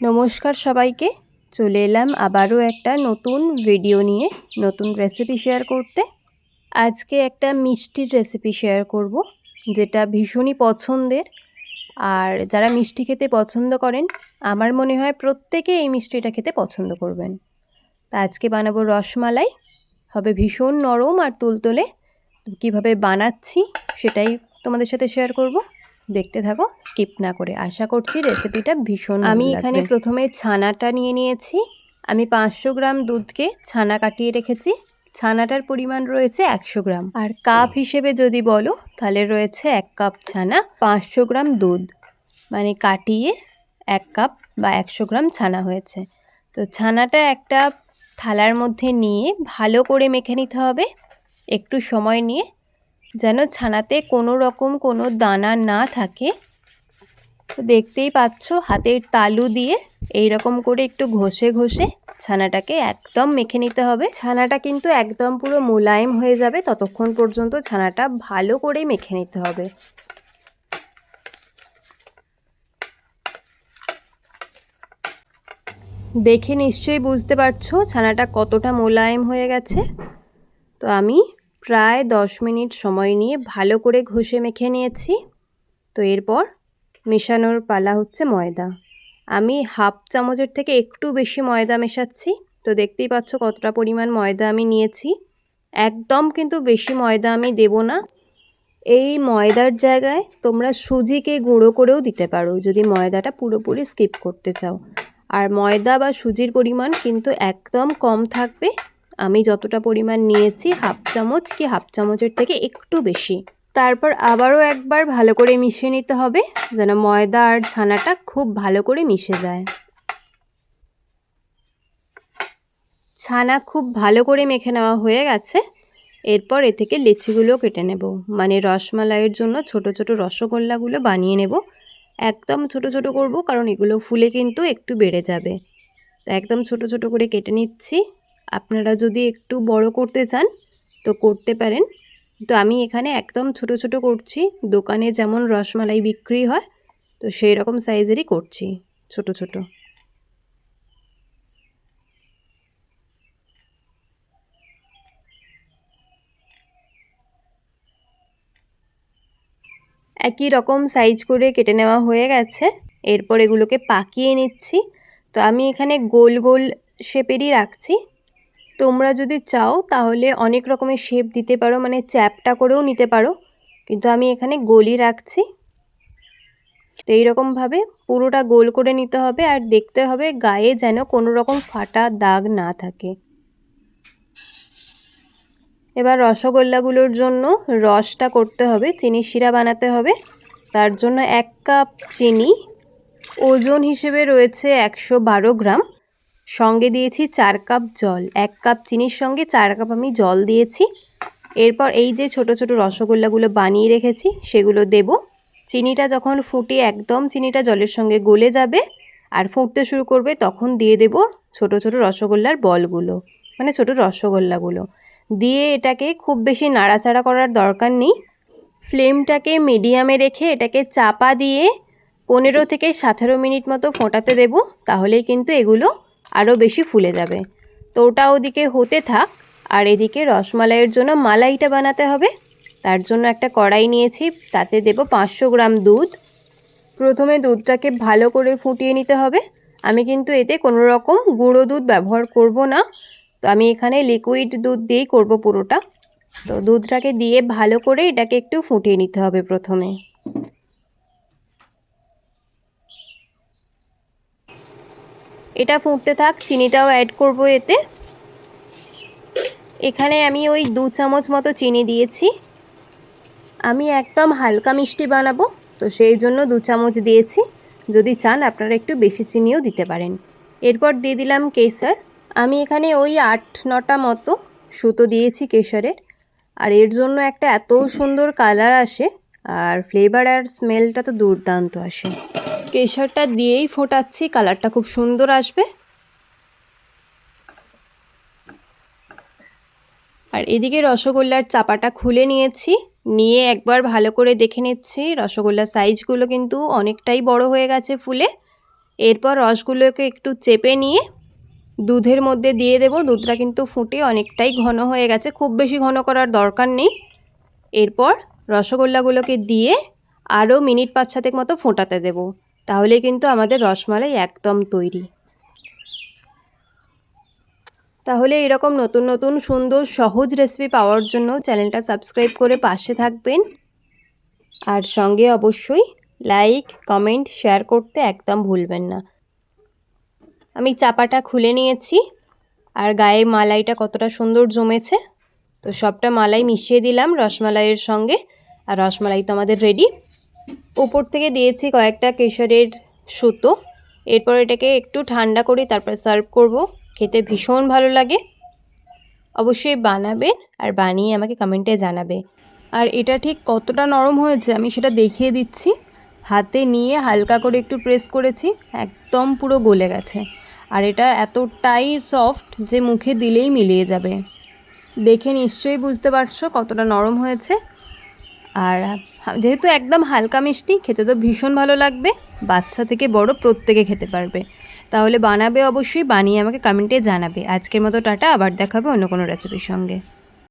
নমস্কার সবাইকে। চলে এলাম আবারও একটা নতুন ভিডিও নিয়ে, নতুন রেসিপি শেয়ার করতে। আজকে একটা মিষ্টির রেসিপি শেয়ার করব, যেটা ভীষণই পছন্দের। আর যারা মিষ্টি খেতে পছন্দ করেন, আমার মনে হয় প্রত্যেকে এই মিষ্টিটা খেতে পছন্দ করবেন। তা আজকে বানাবো রসমালাই। হবে ভীষণ নরম আর তুলতুলে। কীভাবে বানাচ্ছি, সেটাই তোমাদের সাথে শেয়ার করব। দেখতে থাকো স্কিপ না করে। আশা করছি রেসিপিটা ভীষণ আমি এখানে প্রথমে ছানাটা নিয়ে নিয়েছি। আমি পাঁচশো গ্রাম দুধকে ছানা কাটিয়ে রেখেছি। ছানাটার পরিমাণ রয়েছে একশো গ্রাম। আর কাপ হিসেবে যদি বলো তাহলে রয়েছে এক কাপ ছানা পাঁচশো গ্রাম দুধ। মানে কাটিয়ে এক কাপ বা একশো গ্রাম ছানা হয়েছে। তো ছানাটা একটা থালার মধ্যে নিয়ে ভালো করে মেখে নিতে হবে। একটু সময় নিয়ে যেন ছানাতে কোনো রকম কোনো দানা না থাকে। তো দেখতেই পাচ্ছ, হাতের তালু দিয়ে এই রকম করে একটু ঘষে ঘষে ছানাটাকে একদম মেখে নিতে হবে। ছানাটা কিন্তু একদম পুরো মোলায়েম হয়ে যাবে, ততক্ষণ পর্যন্ত ছানাটা ভালো করে মেখে নিতে হবে। দেখে নিশ্চয়ই বুঝতে পারছ, ছানাটা কতটা মোলায়েম হয়ে গেছে। তো আমি প্রায় দশ মিনিট সময় নিয়ে ভালো করে ঘষে মেখে নিয়েছি। তো এরপর মেশানোর পালা হচ্ছে ময়দা। আমি হাফ চামচের থেকে একটু বেশি ময়দা মেশাচ্ছি। তো দেখতেই পাচ্ছ কতটা পরিমাণ ময়দা আমি নিয়েছি। একদম কিন্তু বেশি ময়দা আমি দেব না। এই ময়দার জায়গায় তোমরা সুজিকে গুঁড়ো করেও দিতে পারো, যদি ময়দাটা পুরোপুরি স্কিপ করতে চাও। আর ময়দা বা সুজির পরিমাণ কিন্তু একদম কম থাকবে। আমি যতটা পরিমাণ নিয়েছি হাফ চামচ কি হাফ চামচের থেকে একটু বেশি। তারপর আবারও একবার ভালো করে মিশিয়ে নিতে হবে, যেন ময়দা আর ছানাটা খুব ভালো করে মিশে যায়। ছানা খুব ভালো করে মেখে নেওয়া হয়ে গেছে। এরপর এ থেকে লিচিগুলো কেটে নেব। মানে রসমালাইয়ের জন্য ছোট ছোট রসগোল্লাগুলো বানিয়ে নেব। একদম ছোট ছোট করব, কারণ এগুলো ফুলে কিন্তু একটু বেড়ে যাবে। তো একদম ছোট ছোট করে কেটে নিচ্ছি। আপনারা যদি একটু বড় করতে চান, তো করতে পারেন। তো আমি এখানে একদম ছোট ছোট করছি। দোকানে যেমন রসমালাই বিক্রি হয়, তো সেই রকম সাইজেরই করছি, ছোট ছোট। একই রকম সাইজ করে কেটে নেওয়া হয়ে গেছে। এরপর এগুলোকে পাকিয়ে নিচ্ছি। তো আমি এখানে গোল গোল শেপেরই রাখছি। তোমরা যদি চাও, তাহলে অনেক রকমের শেপ দিতে পারো মানে চ্যাপটা করেও নিতে পারো। কিন্তু আমি এখানে গোলই রাখছি। তো এইরকমভাবে পুরোটা গোল করে নিতে হবে আর দেখতে হবে গায়ে যেন কোনো রকম ফাটা দাগ না থাকে। এবার রসগোল্লাগুলোর জন্য রসটা করতে হবে, চিনি শিরা বানাতে হবে। তার জন্য এক কাপ চিনি। ওজন হিসেবে রয়েছে একশো বারো গ্রাম। সঙ্গে দিয়েছি চার কাপ জল। এক কাপ চিনির সঙ্গে চার কাপ আমি জল দিয়েছি। এরপর এই যে ছোট ছোট রসগোল্লাগুলো বানিয়ে রেখেছি, সেগুলো দেব। চিনিটা যখন ফুটে একদম চিনিটা জলের সঙ্গে গলে যাবে আর ফুটতে শুরু করবে, তখন দিয়ে দেব ছোট ছোট রসগোল্লার বলগুলো মানে ছোট রসগোল্লাগুলো। দিয়ে এটাকে খুব বেশি নাড়াচাড়া করার দরকার নেই। ফ্লেমটাকে মিডিয়ামে রেখে এটাকে চাপা দিয়ে পনেরো থেকে সতেরো মিনিট মতো ফোটাতে দেব। তাহলেই কিন্তু এগুলো আরও বেশি ফুলে যাবে। তো ওটা ওদিকে হতে থাক। আর এদিকে রসমালাইয়ের জন্য মালাইটা বানাতে হবে। তার জন্য একটা কড়াই নিয়েছি, তাতে দেব পাঁচশো গ্রাম দুধ। প্রথমে দুধটাকে ভালো করে ফুটিয়ে নিতে হবে। আমি কিন্তু এতে কোনো রকম গুঁড়ো দুধ ব্যবহার করব না। তো আমি এখানে লিকুইড দুধ দিয়েই করব পুরোটা। তো দুধটাকে দিয়ে ভালো করে এটাকে একটু ফুটিয়ে নিতে হবে প্রথমে। এটা ফুটতে থাক, চিনিটাও অ্যাড করব এতে। এখানে আমি ওই দু চামচ মতো চিনি দিয়েছি। আমি একদম হালকা মিষ্টি বানাবো, তো সেই জন্য দু চামচ দিয়েছি। যদি চান, আপনারা একটু বেশি চিনিও দিতে পারেন। এরপর দিয়ে দিলাম কেসার আমি এখানে ওই আট, নটা মতো সুতো দিয়েছি কেশরের। আর এর জন্য একটা এত সুন্দর কালার আসে, আর ফ্লেভার আর স্মেলটা তো দুর্দান্ত আসে। কেশরটা দিয়েই ফোটাচ্ছি, কালারটা খুব সুন্দর আসবে। আর এদিকে রসগোল্লার চাপাটা খুলে নিয়েছি, নিয়ে একবার ভালো করে দেখে নিচ্ছি। রসগোল্লার সাইজগুলো কিন্তু অনেকটাই বড় হয়ে গেছে ফুলে। এরপর রসগুলোকে একটু চেপে নিয়ে দুধের মধ্যে দিয়ে দেব। দুধটা কিন্তু ফুটে অনেকটাই ঘন হয়ে গেছে, খুব বেশি ঘন করার দরকার নেই। এরপর রসগোল্লাগুলোকে দিয়ে আরও মিনিট পাঁচ সাতেক মতো ফোটাতে দেব। তাহলে কিন্তু আমাদের রসমালাই একদম তৈরি। তাহলে এরকম নতুন নতুন, সুন্দর, সহজ রেসিপি পাওয়ার জন্য চ্যানেলটা সাবস্ক্রাইব করে পাশে থাকবেন। আর সঙ্গে অবশ্যই লাইক কমেন্ট শেয়ার করতে একদম ভুলবেন না। আমি চাপাটা খুলে নিয়েছি, আর গায়ে মালাইটা কতটা সুন্দর জমেছে। তো সবটা মালাই মিশিয়ে দিলাম রসমালাইয়ের সঙ্গে, আর রসমালাই তো আমাদের রেডি উপর থেকে দিয়েছি কয়েকটা কেশরের সুতো। এরপর এটাকে একটু ঠান্ডা করি তারপর সার্ভ করব। খেতে ভীষণ ভালো লাগে। অবশ্যই বানাবেন আর বানিয়ে আমাকে কমেন্টে জানাবে। আর এটা ঠিক কতটা নরম হয়েছে আমি সেটা দেখিয়ে দিচ্ছি। হাতে নিয়ে হালকা করে একটু প্রেস করেছি, একদম পুরো গলে গেছে। আর এটা এতটাই সফট যে মুখে দিলেই মিলিয়ে যাবে। দেখে নিশ্চয়ই বুঝতে পারছ কতটা নরম হয়েছে। আর যেহেতু একদম হালকা মিষ্টি, খেতে তো ভীষণ ভালো লাগবে, বাচ্চা থেকে বড় প্রত্যেকে খেতে পারবে। তাহলে বানাবে অবশ্যই, বানিয়ে আমাকে কমেন্টে জানাবে। আজকের মতো টাটা, আবার দেখাবে অন্য কোনো রেসিপির সঙ্গে।